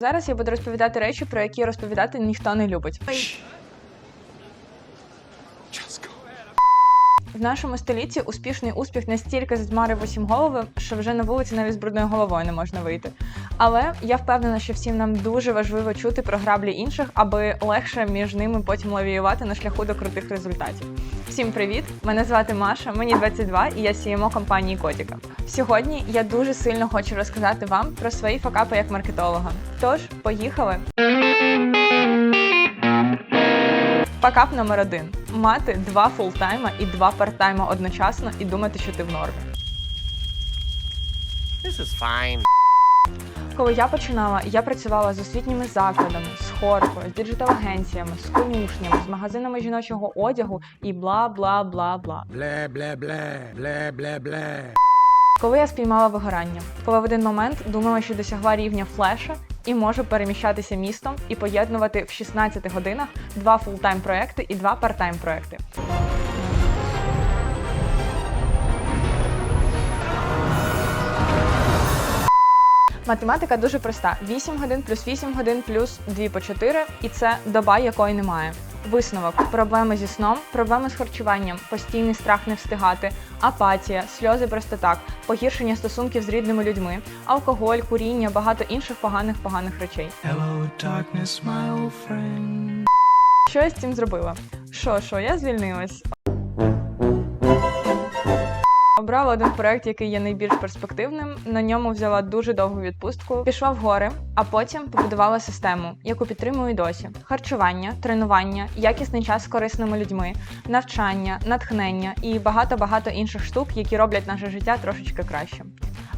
Зараз я буду розповідати речі, про які розповідати ніхто не любить. В нашому столітті успішний успіх настільки задмарив усім голови, що вже на вулиці навіть з брудною головою не можна вийти. Але я впевнена, що всім нам дуже важливо чути про граблі інших, аби легше між ними потім лавіювати на шляху до крутих результатів. Всім привіт! Мене звати Маша, мені 22 і я CMO компанії Котіка. Сьогодні я дуже сильно хочу розказати вам про свої факапи як маркетолога. Тож, поїхали! Факап номер один: мати два фултайма і два парттайма одночасно і думати, що ти в нормі. This is fine. Коли я починала, я працювала з освітніми закладами, з хоркою, з діджитал-агенціями, з конюшнями, з магазинами жіночого одягу і бла бла бла бла. Blah, blah, blah, blah, blah, blah. Коли я спіймала вигорання, коли в один момент думала, що досягла рівня флеша і можу переміщатися містом і поєднувати в 16 годинах два фултайм проекти і два парттайм проекти. Математика дуже проста: 8 годин плюс 8 годин плюс 2 по 4, і це доба, якої немає. Висновок: проблеми зі сном, проблеми з харчуванням, постійний страх не встигати, апатія, сльози просто так, погіршення стосунків з рідними людьми, алкоголь, куріння, багато інших поганих поганих речей. Hello, darkness, my old friend. Що я з цим зробила? Що, що, я звільнилась. Обрала один проект, який є найбільш перспективним. На ньому взяла дуже довгу відпустку, пішла в гори, а потім побудувала систему, яку підтримую досі: харчування, тренування, якісний час з корисними людьми, навчання, натхнення і багато багато інших штук, які роблять наше життя трошечки кращим.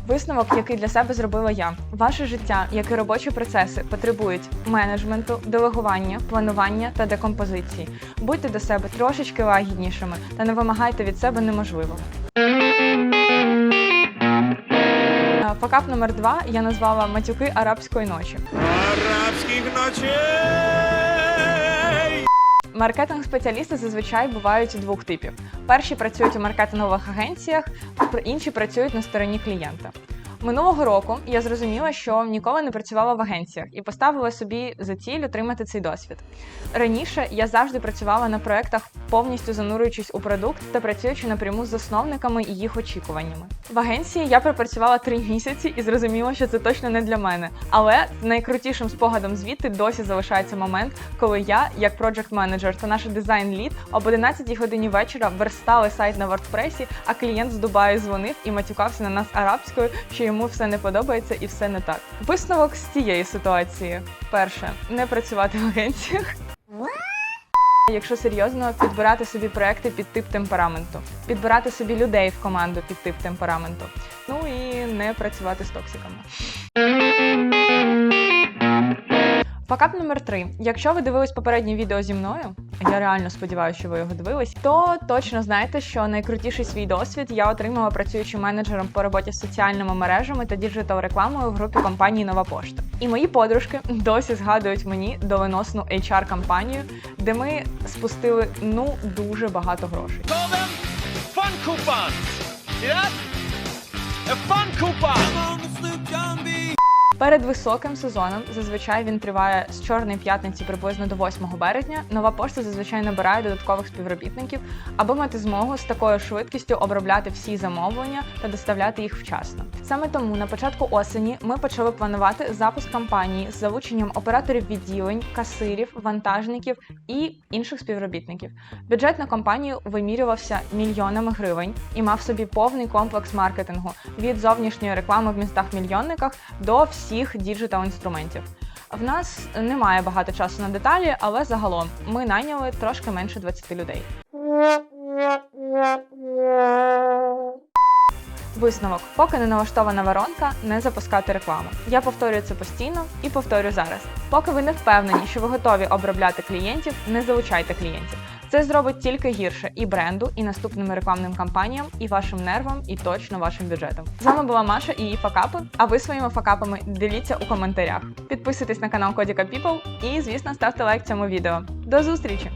Висновок, який для себе зробила я. Ваше життя, як і робочі процеси, потребують менеджменту, делегування, планування та декомпозиції. Будьте до себе трошечки лагіднішими та не вимагайте від себе неможливого. Факап номер два я назвала матюки арабської ночі. Арабських ночей! Маркетинг-спеціалісти зазвичай бувають двох типів: перші працюють у маркетингових агенціях, інші працюють на стороні клієнта. Минулого року я зрозуміла, що ніколи не працювала в агенціях і поставила собі за ціль отримати цей досвід. Раніше я завжди працювала на проектах, повністю занурюючись у продукт та працюючи напряму з засновниками і їх очікуваннями. В агенції я пропрацювала три місяці і зрозуміла, що це точно не для мене. Але найкрутішим спогадом звідти досі залишається момент, коли я, як проджект менеджер та наш дизайн лід, об 11 годині вечора верстали сайт на WordPress, а клієнт з Дубаю дзвонив і матюкався на нас арабською, що йому все не подобається і все не так. Висновок з цієї ситуації: перше, не працювати в агенціях. Якщо серйозно, підбирати собі проекти під тип темпераменту, підбирати собі людей в команду під тип темпераменту. Ну і не працювати з токсиками. Факап номер три. Якщо ви дивились попереднє відео зі мною, я реально сподіваюся, що ви його дивились, то точно знаєте, що найкрутіший свій досвід я отримала працюючи менеджером по роботі з соціальними мережами та діджитал рекламою в групі компанії Нова Пошта. І мої подружки досі згадують мені доленосну HR-кампанію, де ми спустили ну дуже багато грошей. Fun coupons. See that? A fun coupon. Перед високим сезоном зазвичай він триває з чорної п'ятниці приблизно до 8 березня. Нова пошта зазвичай набирає додаткових співробітників, аби мати змогу з такою швидкістю обробляти всі замовлення та доставляти їх вчасно. Саме тому на початку осені ми почали планувати запуск кампанії з залученням операторів відділень, касирів, вантажників і інших співробітників. Бюджет на кампанію вимірювався мільйонами гривень і мав собі повний комплекс маркетингу від зовнішньої реклами в містах-мільйонниках до всіх діджитал інструментів. В нас немає багато часу на деталі, але загалом ми найняли трошки менше 20 людей. Висновок, поки не налаштована воронка, не запускати рекламу. Я повторюю це постійно і повторю зараз. Поки ви не впевнені, що ви готові обробляти клієнтів, не залучайте клієнтів. Це зробить тільки гірше і бренду, і наступним рекламним кампаніям, і вашим нервам, і точно вашим бюджетом. З вами була Маша і її факапи. А ви своїми факапами діліться у коментарях. Підписуйтесь на канал Кодіка People і, звісно, ставте лайк цьому відео. До зустрічі!